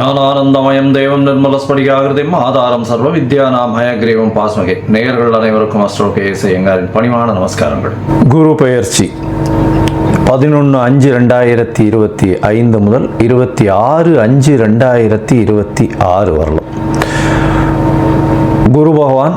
ஞானானந்தமயம் தேவம் நிர்மலஸ்படிகாகிருதிம் ஆதாரம் சர்வ வித்யானாம் ஹயக்ரீவம் பாஸ்மகே. நேயர்கள் அனைவருக்கும் அஸ்ட்ரோ கேஎஸ் எங்காரின் பணிவான நமஸ்காரங்கள். குரு பெயர்ச்சி பதினொன்று அஞ்சு ரெண்டாயிரத்தி இருபத்தி ஐந்து முதல் இருபத்தி ஆறு அஞ்சு ரெண்டாயிரத்தி இருபத்தி ஆறு வரலாம். குரு பகவான்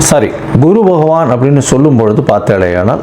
சரி குரு பகவான் அப்படின்னு சொல்லும் பொழுது பார்த்தாலேயானால்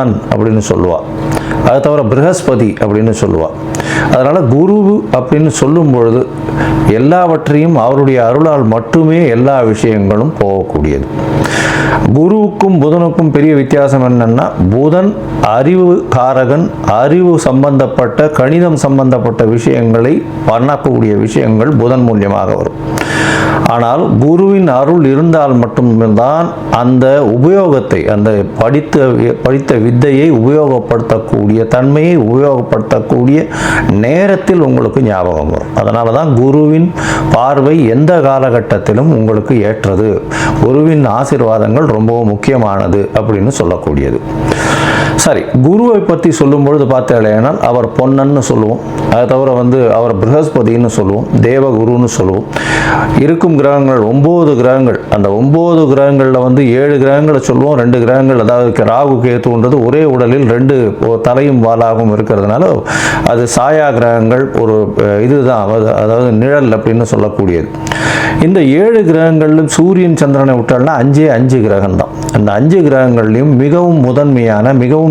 பொன்னன் அப்படின்னு சொல்லுவாள் அது தவிர ப்ரஹஸ்பதி அப்படின்னு சொல்லுவாள் அதனால் குரு அப்படின்னு சொல்லும் பொழுது எல்லாவற்றையும் அவருடைய அருளால் மட்டுமே எல்லா விஷயங்களும் போகக்கூடியது. குருவுக்கும் புதனுக்கும் பெரிய வித்தியாசம் என்னன்னா புதன் அறிவு காரகன் அறிவு சம்பந்தப்பட்ட கணிதம் சம்பந்தப்பட்ட விஷயங்களை பண்ணக்கூடிய விஷயங்கள் புதன் மூலியமாக வரும். ஆனால் குருவின் அருள் இருந்தால் மட்டும்தான் அந்த உபயோகத்தை அந்த படித்த படித்த வித்தையை உபயோகப்படுத்தக்கூடிய தன்மையை உபயோகப்படுத்தக்கூடிய நேரத்தில் உங்களுக்கு ஞாபகம் வரும். அதனால தான் குருவின் பார்வை எந்த காலகட்டத்திலும் உங்களுக்கு ஏற்றது. குருவின் ஆசிர்வாதங்கள் ரொம்பவும் முக்கியமானது அப்படின்னு சொல்லக்கூடியது. சாரி குருவை பற்றி சொல்லும் பொழுது பார்த்தேனால் அவர் பொன்னன்னு சொல்லுவோம். அதை தவிர வந்து அவர் ப்ரஹஸ்பதினு சொல்லுவோம் தேவகுருன்னு சொல்லுவோம். இருக்கும் கிரகங்கள் ஒம்பது கிரகங்கள். அந்த ஒம்பது கிரகங்களில் வந்து ஏழு கிரகங்களை சொல்லுவோம் ரெண்டு கிரகங்கள் அதாவது ராகு கேத்துன்றது ஒரே உடலில் ரெண்டு தலையும் வாலாகவும் இருக்கிறதுனால அது சாயா கிரகங்கள் ஒரு இதுதான். அதாவது- அதாவது நிழல் அப்படின்னு சொல்லக்கூடியது. இந்த ஏழு கிரகங்களிலும் சூரியன் சந்திரனை விட்டால்னா அஞ்சே அஞ்சு கிரகம் தான் அந்த அஞ்சு கிரகங்கள்லையும் மிகவும் முதன்மையான மிகவும்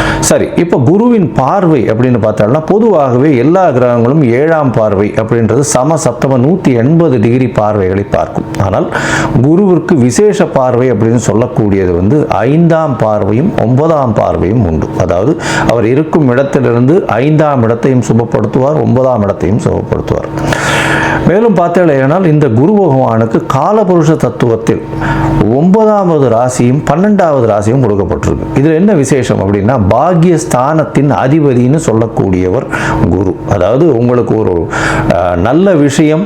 சரி இப்போ குருவின் பார்வை அப்படின்னு பார்த்தோம்னா பொதுவாகவே எல்லா கிரகங்களும் ஏழாம் பார்வை அப்படின்றது சம சப்தம நூற்றி எண்பது டிகிரி பார்வைகளை பார்க்கும். ஆனால் குருவிற்கு விசேஷ பார்வை அப்படின்னு சொல்லக்கூடியது வந்து ஐந்தாம் பார்வையும் ஒன்பதாம் பார்வையும் உண்டு. அதாவது அவர் இருக்கும் இடத்திலிருந்து ஐந்தாம் இடத்தையும் சுபப்படுத்துவார் ஒன்பதாம் இடத்தையும் சுபப்படுத்துவார். மேலும் பார்த்தேனால் இந்த குரு பகவானுக்கு காலபுருஷ தத்துவத்தில் ஒன்பதாவது ராசியும் பன்னெண்டாவது ராசியும் கொடுக்கப்பட்டிருக்கு. இதில் என்ன விசேஷம் அப்படின்னா பாக்யஸ்தானத்தின் அதிபதின்னு சொல்லக்கூடியவர் குரு. அதாவது உங்களுக்கு ஒரு நல்ல விஷயம்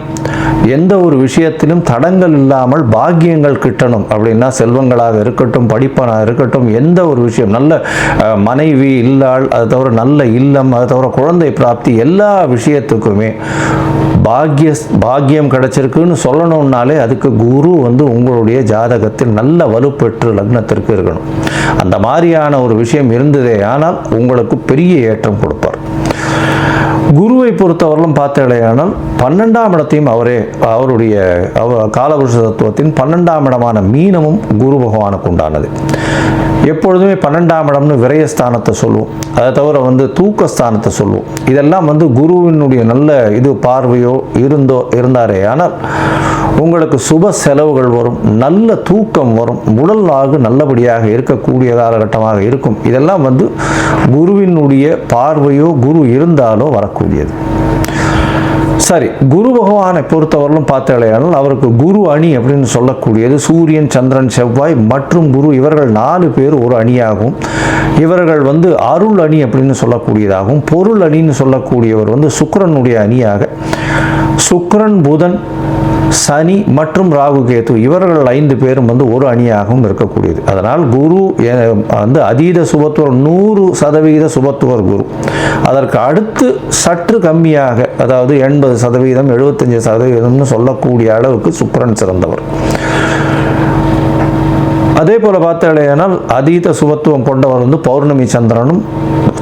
எந்த ஒரு விஷயத்திலும் தடங்கள் இல்லாமல் பாக்கியங்கள் கிட்டணும் அப்படின்னா செல்வங்களாக இருக்கட்டும் படிப்பனாக இருக்கட்டும் எந்த ஒரு விஷயம் நல்ல மனைவி இல்லாள் அது தவிர நல்ல இல்லம் அது தவிர குழந்தை பிராப்தி எல்லா விஷயத்துக்குமே பாக்கிய பாக்கியம் கிடைச்சிருக்குன்னு சொல்லணும்னாலே அதுக்கு குரு வந்து உங்களுடைய ஜாதகத்தில் நல்ல வலுப்பெற்று லக்னத்திற்கு இருக்கணும். அந்த மாதிரியான ஒரு விஷயம் இருந்ததே ஆனால் உங்களுக்கு பெரிய ஏற்றம் கொடுப்பார். குருவை பொறுத்தவரையிலும் பார்த்தேனால் பன்னெண்டாம் இடத்தையும் அவரே அவருடைய அவ காலபுருஷ தத்துவத்தின் பன்னெண்டாம் இடமான மீனமும் குரு பகவானுக்கு உண்டானது. எப்பொழுதுமே பன்னெண்டாம் இடம்னு விரயஸ்தானத்தை சொல்லுவோம். அதை தவிர வந்து தூக்கஸ்தானத்தை சொல்லுவோம். இதெல்லாம் வந்து குருவினுடைய நல்ல இது பார்வையோ இருந்தோ இருந்தாரே. ஆனால் உங்களுக்கு சுப செலவுகள் வரும் நல்ல தூக்கம் வரும் உடல் ஆகு நல்லபடியாக இருக்கக்கூடிய காலகட்டமாக இருக்கும். இதெல்லாம் வந்து குருவினுடைய பார்வையோ குரு இருந்தாலோ வரக்கூடியது சரி குரு பகவானை பொறுத்தவரையிலும் பார்த்தாலேயானால் அவருக்கு குரு அணி அப்படின்னு சொல்லக்கூடியது சூரியன் சந்திரன் செவ்வாய் மற்றும் குரு இவர்கள் நாலு பேர் ஒரு அணியாகும். இவர்கள் வந்து அருள் அணி அப்படின்னு சொல்லக்கூடியதாகவும் பொருள் அணின்னு சொல்லக்கூடியவர் வந்து சுக்கரனுடைய அணியாக. சுக்கரன் புதன் சனி மற்றும் ராகு கேது இவர்கள் ஐந்து பேரும் வந்து ஒரு அணியாகவும் இருக்கக்கூடியது. அதனால் குரு எ- வந்து அதீத சுபத்துவர் நூறு சதவீத சுபத்துவர் குரு. அதற்கு அடுத்து சற்று கம்மியாக அதாவது எண்பது சதவீதம் எழுபத்தஞ்சு சதவீதம்னு சொல்லக்கூடிய அளவுக்கு சுக்கரன் சிறந்தவர். அதே போல் பார்த்தாலேயானால் அதீத சுபத்துவம் கொண்டவர் வந்து பௌர்ணமி சந்திரனும்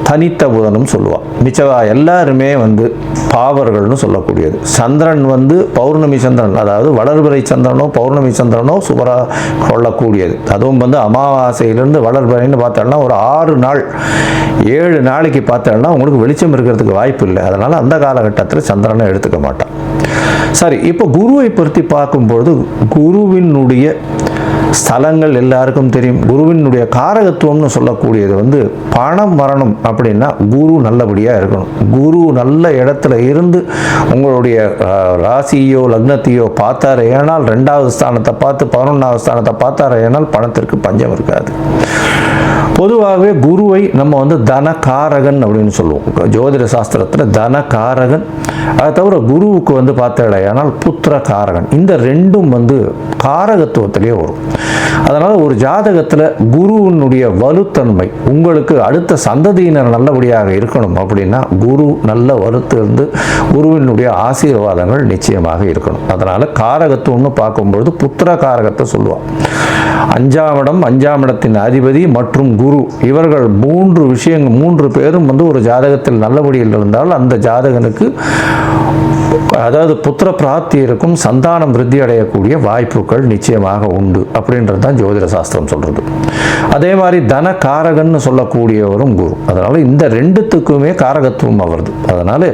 தனித்த புதனும் சொல்லுவான் மிச்சவா எல்லாருமே வந்து பாவர்கள்னு சொல்லக்கூடியது. சந்திரன் வந்து பௌர்ணமி சந்திரன் அதாவது வளர்பிறை சந்திரனோ பௌர்ணமி சந்திரனோ சுபரா கொள்ளக்கூடியது. அதுவும் வந்து அமாவாசையிலிருந்து வளர்பிறைன்னு பார்த்தோம்னா ஒரு ஆறு நாள் ஏழு நாளைக்கு பார்த்தோம்னா உங்களுக்கு வெளிச்சம் இருக்கிறதுக்கு வாய்ப்பு இல்லை. அதனால் அந்த காலகட்டத்தில் சந்திரனை எடுத்துக்க மாட்டான். சரி இப்போ குருவை பற்றி பார்க்கும்பொழுது குருவினுடைய ஸ்தலங்கள் எல்லாருக்கும் தெரியும். குருவினுடைய காரகத்துவம்னு சொல்லக்கூடியது வந்து பணம் வரணும் அப்படின்னா குரு நல்லபடியாக இருக்கணும். குரு நல்ல இடத்துல இருந்து உங்களுடைய ராசியோ லக்னத்தையோ பார்த்தாரு ஏனால் ரெண்டாவது ஸ்தானத்தை பார்த்து பதினொன்றாவது ஸ்தானத்தை பார்த்தாரு ஏனால் பணத்திற்கு பஞ்சம் இருக்காது. பொதுவாகவே குருவை நம்ம வந்து தனகாரகன் அப்படின்னு சொல்லுவோம். ஜோதிட சாஸ்திரத்தில் தனகாரகன். அதை தவிர குருவுக்கு வந்து பார்த்தடையானால் புத்திர காரகன் இந்த ரெண்டும் வந்து காரகத்துவத்திலே வரும். அதனால் ஒரு ஜாதகத்தில் குருவினுடைய வலுத்தன்மை உங்களுக்கு அடுத்த சந்ததியினர் நல்லபடியாக இருக்கணும் அப்படின்னா குரு நல்ல வலுத்து இருந்து குருவினுடைய ஆசீர்வாதங்கள் நிச்சயமாக இருக்கணும். அதனால் காரகத்துவம்னு பார்க்கும்பொழுது புத்திர காரகத்தை சொல்லுவாள் அஞ்சாம் இடம் அஞ்சாம் இடத்தின் அதிபதி மற்றும் குரு. இவர்கள் மூன்று விஷயங்கள் மூன்று பேரும் வந்து ஒரு ஜாதகத்தில் நல்லபடியில் இருந்தால் அந்த ஜாதகனுக்கு அதாவது புத்திர பிராப்தி இருக்கும் சந்தானம் விருத்தி அடையக்கூடிய வாய்ப்புகள் நிச்சயமாக உண்டு. அப்படின்றது தான் ஜோதிட சாஸ்திரம் சொல்கிறது அதே மாதிரி தன காரகன்னு சொல்லக்கூடியவரும் குரு. அதனால் இந்த ரெண்டுத்துக்குமே காரகத்துவம் வருது அதனால்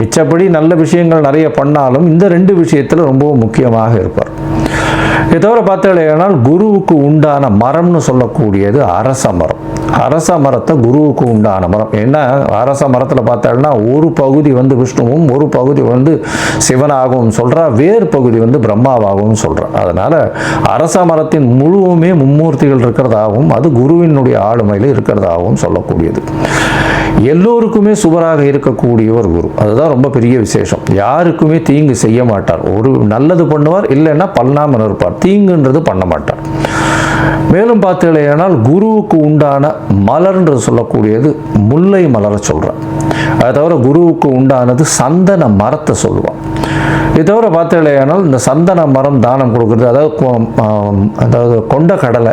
மிச்சப்படி நல்ல விஷயங்கள் நிறைய பண்ணாலும் இந்த ரெண்டு விஷயத்தில் ரொம்பவும் முக்கியமாக இருப்பார். இதை தவிர பார்த்தீங்கன்னா குருவுக்கு உண்டான மரம்னு சொல்லக்கூடியது அரச மரம். அரச மரத்தை குருவுக்கு உண்டான மரம். ஏன்னா அரச மரத்தில் பார்த்தோம்னா ஒரு பகுதி வந்து விஷ்ணுவும் ஒரு பகுதி வந்து சிவனாகவும் சொல்கிறா வேறு பகுதி வந்து பிரம்மாவாகவும் சொல்கிறா அதனால் அரச மரத்தின் முழுவுமே மும்மூர்த்திகள் இருக்கிறதாகவும் அது குருவினுடைய ஆளுமையில் இருக்கிறதாகவும் சொல்லக்கூடியது. எல்லோருக்குமே சுவராக இருக்கக்கூடிய ஒரு குரு. அதுதான் ரொம்ப பெரிய விசேஷம். யாருக்குமே தீங்கு செய்ய மாட்டார். ஒரு நல்லது பண்ணுவார் இல்லைன்னா பண்ணாமல் இருப்பார் தீங்குன்றது பண்ண மாட்டார். மேலும் பார்த்தீங்களேனால் குருவுக்கு உண்டான மலர்ன்றது சொல்லக்கூடியது முல்லை மலரை சொல்கிறேன் அதை தவிர குருவுக்கு உண்டானது சந்தன மரத்தை சொல்லுவான் இது தவிர பார்த்தீங்களேனால் இந்த சந்தன மரம் தானம் கொடுக்குறது. அதாவது கொ- அதாவது கொண்ட கடலை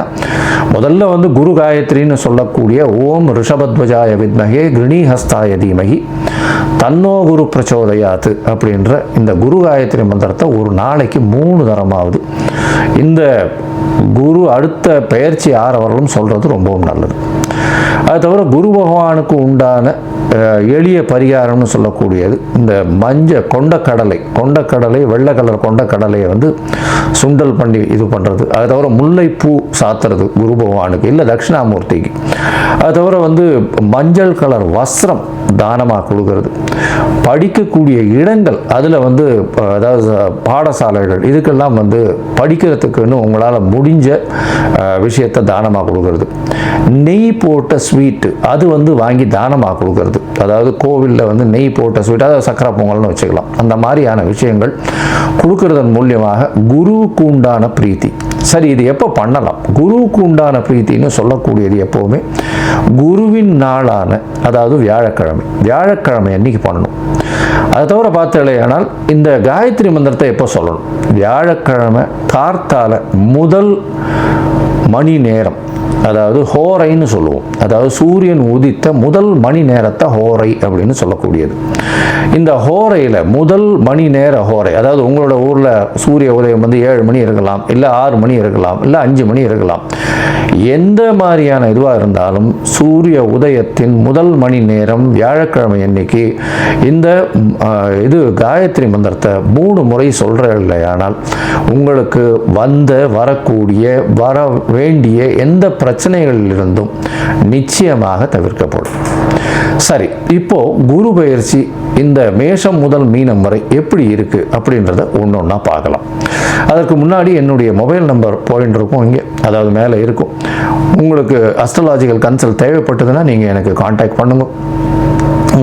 முதல்ல வந்து குரு காயத்ரின்னு சொல்லக்கூடிய ஓம் ரிஷபத்வஜாய வித்மகே கிருணிஹஸ்தாய தீமகி தன்னோ குரு பிரச்சோதயாத்து அப்படின்ற இந்த குரு காயத்ரி மந்திரத்தை ஒரு நாளைக்கு மூணு தரமாவது. இந்த குரு அடுத்த பயிற்சி ஆறவர்களும் சொல்கிறது ரொம்பவும் நல்லது. அது தவிர குரு பகவானுக்கு உண்டான எளிய பரிகாரம்னு சொல்லக்கூடியது இந்த மஞ்ச கொண்டக்கடலை கொண்டக்கடலை வெள்ளை கலர் கொண்டக்கடலையை வந்து சுண்டல் பண்ணி இது பண்ணுறது அது தவிர முல்லைப்பூ சாத்துறது குரு பகவானுக்கு இல்லை தட்சிணாமூர்த்திக்கு. அது தவிர வந்து மஞ்சள் கலர் வஸ்திரம் தானமாக கொடுக்கறது? படிக்கக்கூடிய இடங்கள் அதில் வந்து அதாவது பாடசாலைகள் இதுக்கெல்லாம் வந்து படிக்கிறதுக்குன்னு உங்களால் முடிஞ்ச விஷயத்தை தானமாக கொடுக்கறது. நெய் போட்ட ஸ்வீட்டு அது வந்து வாங்கி தானமாக கொடுக்கறது. அதாவது கோவிலில் வந்து நெய் போட்ட ஸ்வீட் அதாவது சக்கரை பொங்கல்னு வச்சுக்கலாம். அந்த மாதிரியான விஷயங்கள் கொடுக்கறதன் மூலியமாக குருவுக்கு உண்டான பிரீத்தி. சரி இது எப்போ பண்ணலாம்? குருவுக்கு உண்டான பிரீத்தின்னு சொல்லக்கூடியது எப்போவுமே குருவின் நாளான அதாவது வியாழக்கிழமை. வியாழக்கிழமை அன்னைக்கு பண்ணணும். அதை தவிர பார்த்தலையானால் இந்த காயத்ரி மந்திரத்தை எப்போ சொல்லணும்? வியாழக்கிழமை கார்த்தால முதல் மணி நேரம் அதாவது ஹோரைன்னு சொல்லுவோம். அதாவது சூரியன் உதித்த முதல் மணி நேரத்தை ஹோரை அப்படின்னு சொல்லக்கூடியது. இந்த ஹோரையில் முதல் மணி நேர ஹோரை அதாவது உங்களோட ஊரில் சூரிய உதயம் வந்து ஏழு மணி இருக்கலாம் இல்லை ஆறு மணி இருக்கலாம் இல்லை அஞ்சு மணி இருக்கலாம். எந்த மாதிரியான இதுவாக இருந்தாலும் சூரிய உதயத்தின் முதல் மணி நேரம் வியாழக்கிழமை அன்னைக்கு இந்த இது காயத்ரி மந்திரத்தை மூணு முறை சொல்கிற இல்லையானால் உங்களுக்கு வந்த வரக்கூடிய வர வேண்டிய எந்த பிரச்சனைகளிலிருந்தும் நிச்சயமாக தவிர்க்கப்படும். சரி இப்போ குரு பயிற்சி இந்த மேஷம் முதல் மீனம் வரை எப்படி இருக்கு அப்படின்றத ஒன்று ஒன்றா பார்க்கலாம். அதற்கு முன்னாடி என்னுடைய மொபைல் நம்பர் பாயிண்ட் இருக்கும் இங்கே அதாவது மேலே இருக்கும். உங்களுக்கு அஸ்ட்ராலாஜிக்கல் கன்சல்ட் தேவைப்பட்டதுன்னா நீங்கள் எனக்கு காண்டாக்ட் பண்ணுங்க.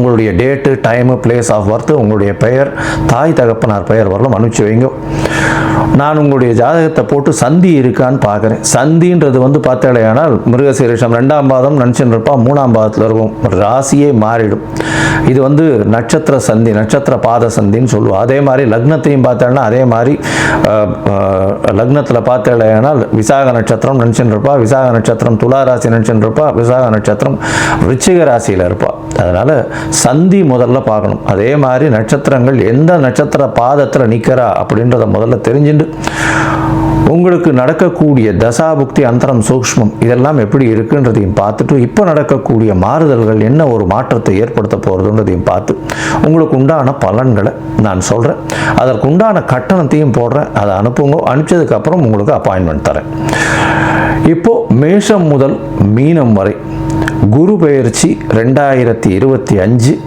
உங்களுடைய date time place of birth உங்களுடைய பெயர் தாய் தகப்பனார் பெயர் வரலாம் அனுப்பிச்சு வைங்க. நான் உங்களுடைய ஜாதகத்தை போட்டு சந்தி இருக்கான்னு பார்க்குறேன். சந்தின்றது வந்து பார்த்தாலேயானால் மிருகசீரிஷம் ரெண்டாம் பாதம் நினச்சின்னு இருப்பா மூணாம் பாதத்தில் இருக்கும். ராசியே மாறிடும். இது வந்து நட்சத்திர சந்தி நட்சத்திர பாத சந்தின்னு சொல்லுவோம். அதே மாதிரி லக்னத்தையும் பார்த்தேன்னா அதே மாதிரி லக்னத்தில் பார்த்தாலேயானால் விசாக நட்சத்திரம் நினச்சின்னு இருப்பா விசாக நட்சத்திரம் துலா ராசி நினச்சின்னு இருப்பா விசாக நட்சத்திரம் ரிச்சிக ராசியில் இருப்பாள் அதனால் சந்தி முதல்ல பார்க்கணும். அதே மாதிரி நட்சத்திரங்கள் எந்த நட்சத்திர பாதத்தில் நிற்கிறா அப்படின்றத முதல்ல தெரிஞ்சுட்டு உங்களுக்கு நடக்கக்கூடிய தசாபுக்தி அந்தரம் சூக்ஷ்மம் இதெல்லாம் எப்படி இருக்குன்றதையும் பார்த்துட்டு இப்போ நடக்கக்கூடிய மாறுதல்கள் என்ன ஒரு மாற்றத்தை ஏற்படுத்த போகிறதுன்றதையும் பார்த்து உங்களுக்கு உண்டான பலன்களை நான் சொல்கிறேன் அதற்கு உண்டான கட்டணத்தையும் போடுறேன். அதை அனுப்புங்க. அனுப்பிச்சதுக்கப்புறம் உங்களுக்கு அப்பாயின்மெண்ட் தரேன். இப்போது மேஷம் முதல் மீனம் வரை குரு பெயர்ச்சி ரெண்டாயிரத்தி இருபத்தி அஞ்சு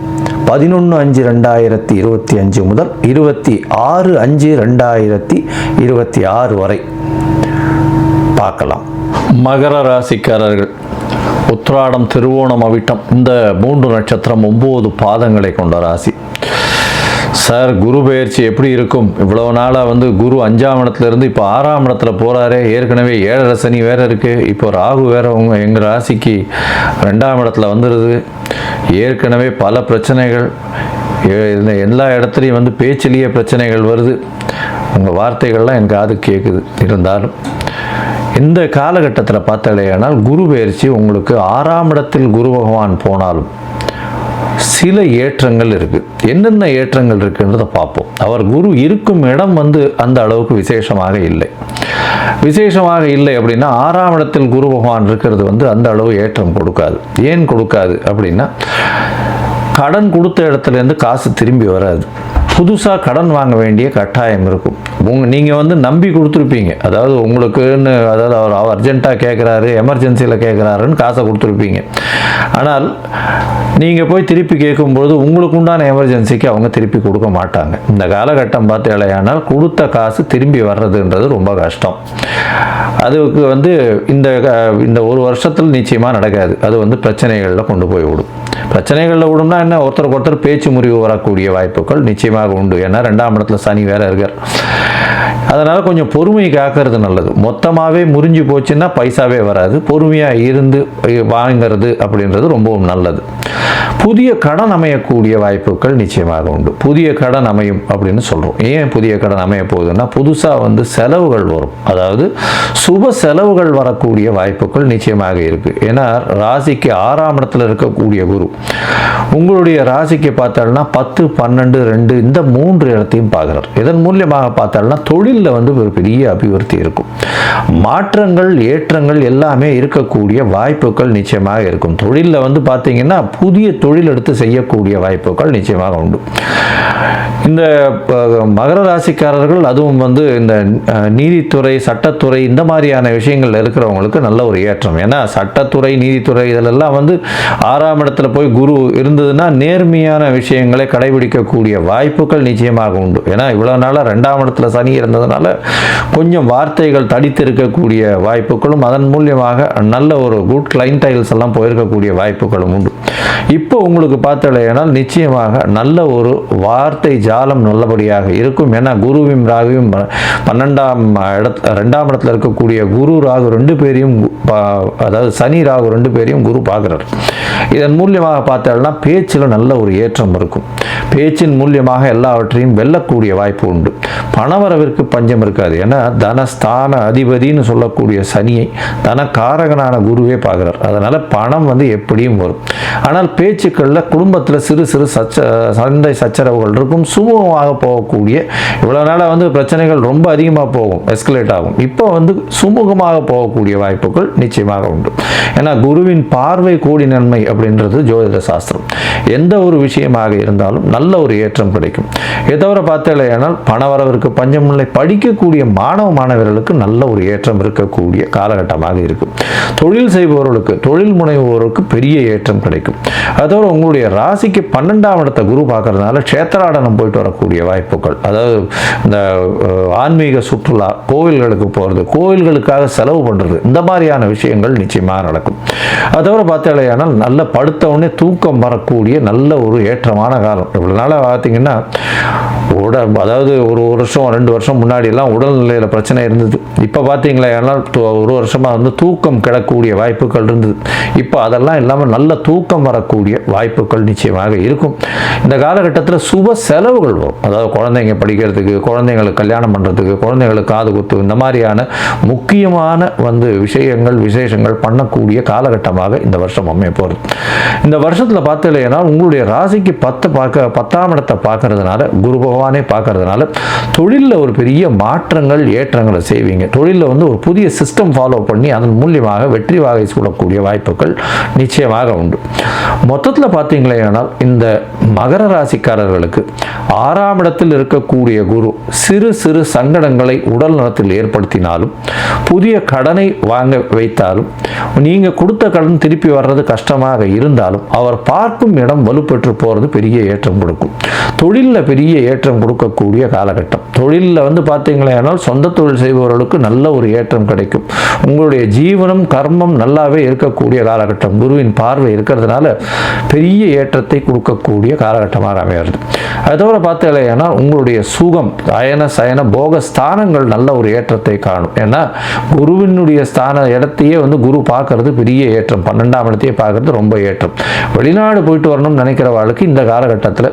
பதினொன்று அஞ்சு ரெண்டாயிரத்தி இருபத்தி அஞ்சு முதல் இருபத்தி ஆறு அஞ்சு ரெண்டாயிரத்தி இருபத்தி ஆறு வரை. பார்க்கலாம். மகர ராசிக்காரர்கள் உத்ராடம் திருவோணம் அவிட்டம் இந்த மூன்று நட்சத்திரம் ஒம்பது பாதங்களை கொண்ட ராசி. சார் குரு பயிற்சி எப்படி இருக்கும்? இவ்வளவு நாளாக வந்து குரு அஞ்சாம் இடத்துல இருந்து இப்போ ஆறாம் இடத்துல போகிறாரே ஏற்கனவே ஏழரை சனி வேறு இருக்குது இப்போ ராகு வேற உங்க எங்கள் ராசிக்கு ரெண்டாம் இடத்துல வந்துடுது ஏற்கனவே பல பிரச்சனைகள். எல்லா இடத்துலையும் வந்து பேச்சிலேயே பிரச்சனைகள் வருது. உங்கள் வார்த்தைகள்லாம் என் காது கேட்குது இருந்தாலும் இந்த காலகட்டத்தில் பார்த்தாலேயானால் குரு பயிற்சி உங்களுக்கு ஆறாம் இடத்தில் குரு பகவான் போனாலும் சில ஏற்றங்கள் இருக்குது என்னென்ன ஏற்றங்கள் இருக்குன்றதை பார்ப்போம். அவர் குரு இருக்கும் இடம் வந்து அந்த அளவுக்கு விசேஷமாக இல்லை. விசேஷமாக இல்லை அப்படின்னா ஆறாம் இடத்தில் குரு பகவான் இருக்கிறது வந்து அந்த அளவு ஏற்றம் கொடுக்காது. ஏன் கொடுக்காது அப்படின்னா கடன் கொடுத்த இடத்துலேருந்து காசு திரும்பி வராது. புதுசாக கடன் வாங்க வேண்டிய கட்டாயம் இருக்கும். உங்க நீங்கள் வந்து நம்பி கொடுத்துருப்பீங்க. அதாவது உங்களுக்குன்னு அதாவது அவர் அர்ஜென்ட்டாக கேட்குறாரு எமர்ஜென்சியில் கேட்குறாருன்னு காசை கொடுத்துருப்பீங்க. ஆனால் நீங்கள் போய் திருப்பி கேட்கும்போது உங்களுக்கு உண்டான எமர்ஜென்சிக்கு அவங்க திருப்பி கொடுக்க மாட்டாங்க. இந்த காலகட்டம் பார்த்து இல்லையானால் கொடுத்த காசு திரும்பி வர்றதுன்றது ரொம்ப கஷ்டம். அதுக்கு வந்து இந்த க- இந்த ஒரு வருஷத்தில் நிச்சயமாக நடக்காது. அது வந்து பிரச்சனைகளில் கொண்டு போய் விடும். பிரச்சனைகளில் விடும்னா என்ன? ஒருத்தருக்கு ஒருத்தர் பேச்சு முறிவு வரக்கூடிய வாய்ப்புகள் நிச்சயமாக உண்டு. ஏன்னா ரெண்டாம் இடத்துல சனி வேற இருக்கார். அதனால் கொஞ்சம் பொறுமை காக்கிறது நல்லது. மொத்தமாகவே முறிஞ்சு போச்சுன்னா பைசாவே வராது. பொறுமையாக இருந்து வாங்கிறது அப்படின்றது ரொம்பவும் நல்லது. புதிய கடன் அமையக்கூடிய வாய்ப்புகள் நிச்சயமாக உண்டு. புதிய கடன் அமையும் அப்படின்னு சொல்கிறோம் ஏன் புதிய கடன் அமைய போகுதுன்னா புதுசாக வந்து செலவுகள் வரும். அதாவது சுப செலவுகள் வரக்கூடிய வாய்ப்புகள் நிச்சயமாக இருக்குது ஏன்னா ராசிக்கு ஆறாம் இடத்துல இருக்கக்கூடிய குரு உங்களுடைய ராசிக்கு பார்த்தாலும் பத்து பன்னெண்டு ரெண்டு இந்த மூன்று இடத்தையும் பார்க்குறார். இதன் மூலியமாக பார்த்தாலும் தொழிலில் வந்து ஒரு பெரிய அபிவிருத்தி இருக்கும். மாற்றங்கள் ஏற்றங்கள் எல்லாமே இருக்கக்கூடிய வாய்ப்புகள் நிச்சயமாக இருக்கும். தொழிலில் வந்து பார்த்தீங்கன்னா புதிய தொழில் எடுத்து செய்யக்கூடிய வாய்ப்புகள் நிச்சயமாக உண்டு. இந்த மகர ராசிக்காரர்கள் அதுவும் வந்து இந்த நீதித்துறை சட்டத்துறை இந்த மாதிரியான விஷயங்கள் இருக்கிறவங்களுக்கு நல்ல ஒரு ஏற்றம். ஏன்னா சட்டத்துறை நீதித்துறை இதிலெல்லாம் வந்து ஆறாம் இடத்துல போய் குரு இருந்ததுன்னா நேர்மையான விஷயங்களை கடைபிடிக்கக்கூடிய வாய்ப்புகள் நிச்சயமாக உண்டு. ஏன்னா இவ்வளோ நாளாக ரெண்டாம் இடத்துல சனி இருந்ததுனால கொஞ்சம் வார்த்தைகள் தடித்து இருக்கக்கூடிய வாய்ப்புகளும் அதன் மூலியமாக நல்ல ஒரு குட் கிளைண்டைல்ஸ் எல்லாம் போயிருக்கக்கூடிய வாய்ப்புகளும் உண்டு. இப்போ உங்களுக்கு பார்த்தலையானால் நிச்சயமாக நல்ல ஒரு வார்த்தை ஜாலம் நல்லபடியாக இருக்கும். ஏன்னா குருவும் ராகுவும் பன்னெண்டாம் இடத்துல ரெண்டாம் இடத்துல இருக்கக்கூடிய குரு ராகு ரெண்டு பேரையும் அதாவது சனி ராகு ரெண்டு பேரையும் குரு பார்க்குறார். இதன் மூலியமாக பார்த்தாலும் பேச்சில் நல்ல ஒரு ஏற்றம் இருக்கும். பேச்சின் மூலியமாக எல்லாவற்றையும் வெல்லக்கூடிய வாய்ப்பு உண்டு. தாவரவிற்கு பஞ்சம் இருக்காது. ஏன்னா தனஸ்தான அதிபதின்னு சொல்லக்கூடிய சனியை தனக்காரகனான குருவே பார்க்குறார். அதனால் பணம் வந்து எப்படியும் வரும். ஆனால் பேச்சுக்களில் குடும்பத்தில் சிறு சிறு சச்ச சண்டை சச்சரவுகள் இருக்கும். சுமூகமாக போகக்கூடிய இவ்வளோ நாளாக வந்து பிரச்சனைகள் ரொம்ப அதிகமாக போகும். எஸ்கலேட் ஆகும். இப்போ வந்து சுமூகமாக போகக்கூடிய வாய்ப்புகள் நிச்சயமாக உண்டு. ஏன்னா குருவின் பார்வை கூடி நன்மை அப்படின்றது ஜோதிட சாஸ்திரம். எந்த ஒரு விஷயமாக இருந்தாலும் நல்ல ஒரு ஏற்றம் கிடைக்கும். இதை தவிர பார்த்தீங்கன்னா பணவரவிற்கு பஞ்சமில்லை. படிக்கக்கூடிய மாணவ மாணவர்களுக்கு நல்ல ஒரு ஏற்றம் இருக்கக்கூடிய காலகட்டமாக இருக்கும். தொழில் செய்பவர்களுக்கு தொழில் முனைவோருக்கு பெரிய ஏற்றம் கிடைக்கும். அதோட உங்களுடைய ராசிக்கு பன்னெண்டாம் இடத்தை குரு பார்க்கறதுனால க்ஷேத்திராடனம் போயிட்டு வரக்கூடிய வாய்ப்புகள். அதாவது இந்த ஆன்மீக சுற்றுலா கோவில்களுக்கு போகிறது கோவில்களுக்காக செலவு பண்ணுறது இந்த மாதிரியான விஷயங்கள் நிச்சயமாக நடக்கும். அதோட பார்த்தாலேயானால் நல்ல படுத்த உடனே தூக்கம் வரக்கூடிய நல்ல ஒரு ஏற்றமான காலம். இவ்வளோ நாளாக பார்த்தீங்கன்னா உட அதாவது ஒரு வருஷம் ரெண்டு வருஷம் முன்னாடியெல்லாம் உடல்நிலையில் பிரச்சனை இருந்தது. இப்போ பார்த்தீங்களா ஒரு வருஷமாக வந்து தூக்கம் கிடக்கூடிய வாய்ப்புகள் இருந்தது. இப்போ அதெல்லாம் இல்லாமல் நல்ல தூக்கம் வரக்கூடிய வாய்ப்புகள் நிச்சயமாக இருக்கும். இந்த காலகட்டத்தில் சுப செலவுகள் வரும். அதாவது குழந்தைங்க படிக்கிறதுக்கு குழந்தைங்களுக்கு கல்யாணம் பண்ணுறதுக்கு குழந்தைங்களுக்கு காது குத்து இந்த மாதிரியான முக்கியமான வந்து விஷயங்கள் விசேஷங்கள் பண்ணக்கூடிய காலகட்டமாக இந்த வருஷம் அமைய போகிறது இந்த வருஷத்தில் பார்த்தீங்கன்னா உங்களுடைய ராசிக்கு பத்து பார்க்க பத்தாம் இடத்தை பார்க்கறதுனால குரு பகவானே பார்க்கறதுனால தொழிலில் ஒரு பெரிய மாற்றங்கள் ஏற்றங்களை செய்வீங்க. தொழிலில் வந்து ஒரு புதிய சிஸ்டம் ஃபாலோ பண்ணி அதன் மூலியமாக வெற்றி வாகை சூடக்கூடிய வாய்ப்புகள் நிச்சயமாக உண்டு. மொத்தத்தில் பார்த்தீங்களேனால் இந்த மகர ராசிக்காரர்களுக்கு ஆறாம் இடத்தில் இருக்கக்கூடிய குரு சிறு சிறு சங்கடங்களை உடல் நலத்தில் ஏற்படுத்தினாலும் புதிய கடனை வாங்க வைத்தாலும் நீங்கள் கொடுத்த கடன் திருப்பி வர்றது கஷ்டமாக இருந்தாலும் அவர் பார்க்கும் இடம் வலுப்பெற்று போகிறது பெரிய ஏற்றம் கொடுக்கும். தொழிலில் பெரிய ஏற்றம் கொடுக்கக்கூடிய காலகட்டம். தொழில் தொழிலில் வந்து பார்த்தீங்களேனால் சொந்த தொழில் செய்பவர்களுக்கு நல்ல ஒரு ஏற்றம் கிடைக்கும். உங்களுடைய ஜீவனம் கர்மம் நல்லாவே இருக்கக்கூடிய காலகட்டம். குருவின் பார்வை இருக்கிறதுனால பெரிய ஏற்றத்தை கொடுக்கக்கூடிய காலகட்டமாக அமைகிறது. அதோட பார்த்தீங்கன்னா உங்களுடைய சுகம் அயன சயன போக ஸ்தானங்கள் நல்ல ஒரு ஏற்றத்தை காணும். ஏன்னா குருவினுடைய ஸ்தான இடத்தையே வந்து குரு பார்க்கறது பெரிய ஏற்றம். பன்னெண்டாம் இடத்தையே பார்க்கறது ரொம்ப ஏற்றம். வெளிநாடு போயிட்டு வரணும்னு நினைக்கிறவாளுக்கு இந்த காலகட்டத்தில்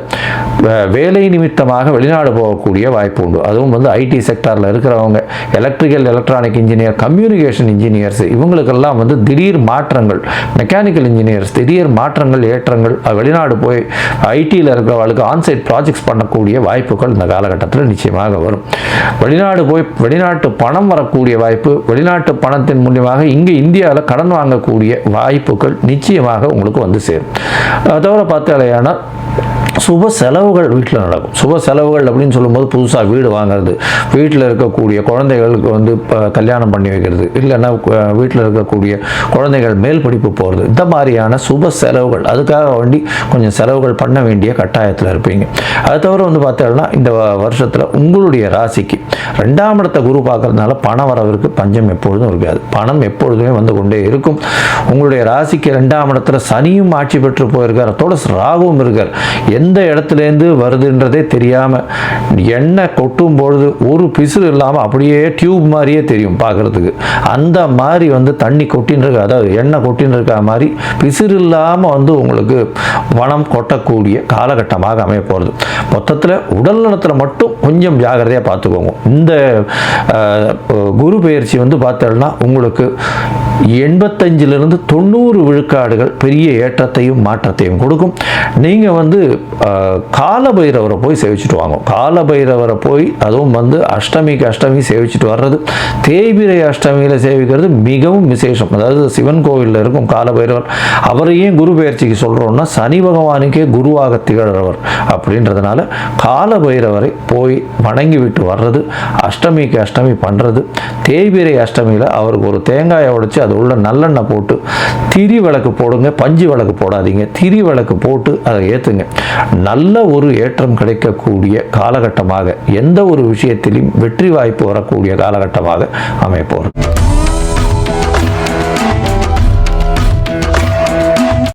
வேலை நிமித்தமாக வெளிநாடு போகக்கூடிய வாய்ப்பு உண்டு. அது அதுவும் வந்து ஐடி செக்டாரில் இருக்கிறவங்க electrical electronic engineer communication engineers இவங்களுக்கெல்லாம் வந்து திடீர் மாற்றங்கள். மெக்கானிக்கல் இன்ஜினியர்ஸ் திடீர் மாற்றங்கள் ஏற்றங்கள் வெளிநாடு போய் ஐடியில் இருக்கிறவங்களுக்கு ஆன்சைட் ப்ராஜெக்ட்ஸ் பண்ணக்கூடிய வாய்ப்புகள் இந்த காலகட்டத்தில் நிச்சயமாக வரும். வெளிநாடு போய் வெளிநாட்டு பணம் வரக்கூடிய வாய்ப்பு வெளிநாட்டு பணத்தின் மூலியமாக இங்கே இந்தியாவில் கடன் வாங்கக்கூடிய வாய்ப்புகள் நிச்சயமாக உங்களுக்கு வந்து சேரும். தவிர பார்த்தாலேயானால் சுப செலவுகள் வீட்டில் நடக்கும். சுப செலவுகள் அப்படின்னு சொல்லும்போது புதுசாக வீடு வாங்குறது. வீட்டில் இருக்கக்கூடிய குழந்தைகளுக்கு வந்து இப்போ கல்யாணம் பண்ணி வைக்கிறது. இல்லைன்னா வீட்டில் இருக்கக்கூடிய குழந்தைகள் மேல் படிப்பு போகிறது இந்த மாதிரியான சுப செலவுகள். அதுக்காக வேண்டி கொஞ்சம் செலவுகள் பண்ண வேண்டிய கட்டாயத்தில் இருப்பீங்க. அது தவிர வந்து பார்த்தோம்னா இந்த வருஷத்தில் உங்களுடைய ராசிக்கு ரெண்டாம் இடத்த குரு பார்க்கறதுனால பண வரவிற்கு பஞ்சம் எப்பொழுதும் இருக்காது. பணம் எப்பொழுதுமே வந்து கொண்டே இருக்கும். உங்களுடைய ராசிக்கு ரெண்டாம் இடத்துல சனியும் ஆட்சி பெற்று போயிருக்கார். அதோட ராகுவும் இருக்கார். எந்த இடத்துலேருந்து வருதுன்றதே தெரியாமல் எண்ணெய் கொட்டும் பொழுது ஒரு பிசுறு இல்லாமல் அப்படியே டியூப் மாதிரியே தெரியும் பார்க்குறதுக்கு. அந்த மாதிரி வந்து தண்ணி கொட்டின்னு இருக்க அதாவது எண்ணெய் கொட்டின்னு இருக்க மாதிரி பிசுறு இல்லாமல் வந்து உங்களுக்கு வனம் கொட்டக்கூடிய காலகட்டமாக அமைய போகிறது மொத்தத்தில் உடல் நலத்தில் மட்டும் கொஞ்சம் ஜாகிரதையாக பார்த்துக்கோங்க. இந்த குரு பயிற்சி வந்து பார்த்தோம்னா உங்களுக்கு எண்பத்தஞ்சிலிருந்து தொண்ணூறு விழுக்காடுகள் பெரிய ஏற்றத்தையும் மாற்றத்தையும் கொடுக்கும். நீங்கள் வந்து காலபைரவரை போய் சேவிச்சுட்டு வாங்க. காலபைரவரை போய் அதுவும் வந்து அஷ்டமிக்கு அஷ்டமி சேவிச்சுட்டு வர்றது தேய்பிரை அஷ்டமியில் சேவிக்கிறது மிகவும் விசேஷம். அதாவது சிவன் கோவிலில் இருக்கும் காலபைரவர். அவரையும் குரு பயிற்சிக்கு சொல்கிறோம்னா சனி பகவானுக்கே குருவாக திகழ்கிறவர் அப்படின்றதுனால காலபைரவரை போய் வணங்கி விட்டு வர்றது அஷ்டமிக்கு அஷ்டமி பண்ணுறது தேய்பிரை அஷ்டமியில் அவருக்கு ஒரு தேங்காயை உடைச்சி அது உள்ள நல்லெண்ணெய் போட்டு திரி விளக்கு போடுங்க பஞ்சு விளக்கு போடாதீங்க. திரி விளக்கு போட்டு அதை ஏற்றுங்க நல்ல ஒரு ஏற்றம் கிடைக்கக்கூடிய காலகட்டமாக எந்த ஒரு விஷயத்திலும் வெற்றி வாய்ப்பு வரக்கூடிய காலகட்டமாக அமைப்போம்.